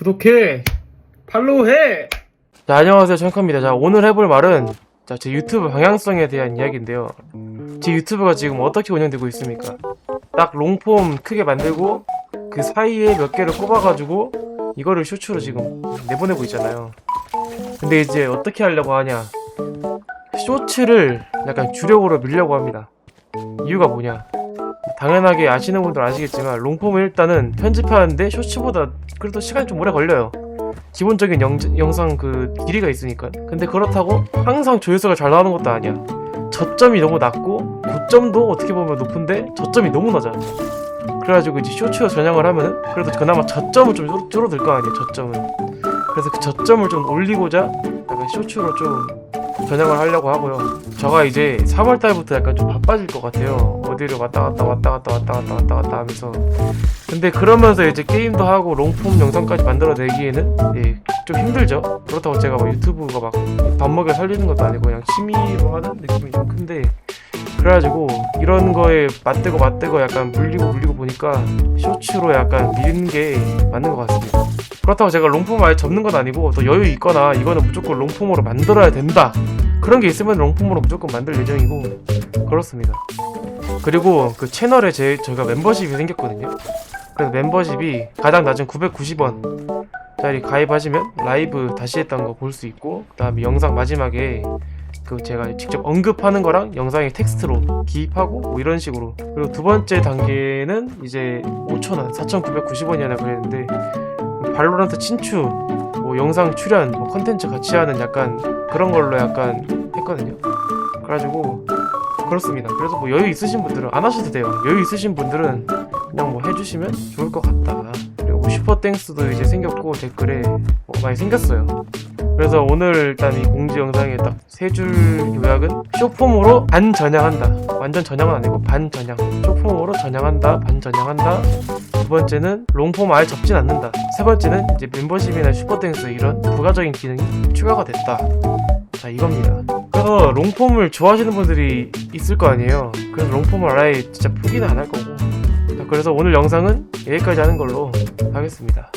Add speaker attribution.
Speaker 1: 구독해 팔로우해. 자 안녕하세요. 청카입니다. 자 오늘 해볼 말은 자, 제 유튜브 방향성에 대한 이야기인데요. 제 유튜브가 지금 어떻게 운영되고 있습니까? 딱 롱폼 크게 만들고 그 사이에 몇 개를 꼽아가지고 이거를 쇼츠로 지금 내보내고 있잖아요. 근데 이제 어떻게 하려고 하냐. 쇼츠를 약간 주력으로 밀려고 합니다. 이유가 뭐냐 당연하게 아시는 분들 아시겠지만 롱폼은 일단은 편집하는데 쇼츠보다 그래도 시간이 좀 오래 걸려요. 기본적인 영, 영상 그 길이가 있으니까. 근데 그렇다고 항상 조회수가 잘 나오는 것도 아니야. 저점이 너무 낮고 고점도 어떻게 보면 높은데 저점이 너무 낮아. 그래가지고 이제 쇼츠로 전향을 하면은 그래도 그나마 저점은 좀 줄어- 줄어들 거 아니에요. 저점은. 그래서 그 저점을 좀 올리고자 약간 쇼츠로 좀 전향을 하려고 하고요. 저가 이제 3월 달부터 약간 좀 바빠질 것 같아요. 어디를 왔다 갔다 왔다 갔다 왔다 갔다 왔다 갔다 하면서. 근데 그러면서 이제 게임도 하고 롱폼 영상까지 만들어내기에는 예, 좀 힘들죠. 그렇다고 제가 막 유튜브가 막 밥 먹여 살리는 것도 아니고 그냥 취미로 하는 느낌이 좀 큰데 그래가지고 이런 거에 맞대고 맞대고 약간 물리고 물리고 보니까 쇼츠로 약간 미는 게 맞는 것 같습니다. 그렇다고 제가 롱폼 아예 접는 건 아니고 또 여유 있거나 이거는 무조건 롱폼으로 만들어야 된다 그런 게 있으면 롱폼으로 무조건 만들 예정이고 그렇습니다. 그리고 그 채널에 제 저희가 멤버십이 생겼거든요. 그래서 멤버십이 가장 낮은 990원 짜리 가입하시면 라이브 다시 했던 거 볼 수 있고 그 다음에 영상 마지막에 그 제가 직접 언급하는 거랑 영상에 텍스트로 기입하고 뭐 이런 식으로 그리고 두 번째 단계는 이제 5,000원 4,990원이나 그랬는데 발로란트 친추 뭐 영상 출연 뭐 컨텐츠 같이 하는 약간 그런 걸로 약간 했거든요. 그래가지고 그렇습니다. 그래서 뭐 여유 있으신 분들은 안 하셔도 돼요. 여유 있으신 분들은 그냥 뭐 해주시면 좋을 것 같다 슈퍼땡스도 이제 생겼고 댓글에 뭐 많이 생겼어요 그래서 오늘 일단 이 공지 영상에 딱 세 줄 요약은 쇼폼으로 반 전향한다 완전 전향은 아니고 반 전향 쇼폼으로 전향한다 반 전향한다 두 번째는 롱폼 아예 접진 않는다. 세 번째는 이제 멤버십이나 슈퍼땡스 이런 부가적인 기능이 추가가 됐다. 자 이겁니다. 그래서 롱폼을 좋아하시는 분들이 있을 거 아니에요. 그래서 롱폼을 아예 진짜 포기는 안 할 거고. 자, 그래서 오늘 영상은 여기까지 하는 걸로 하겠습니다.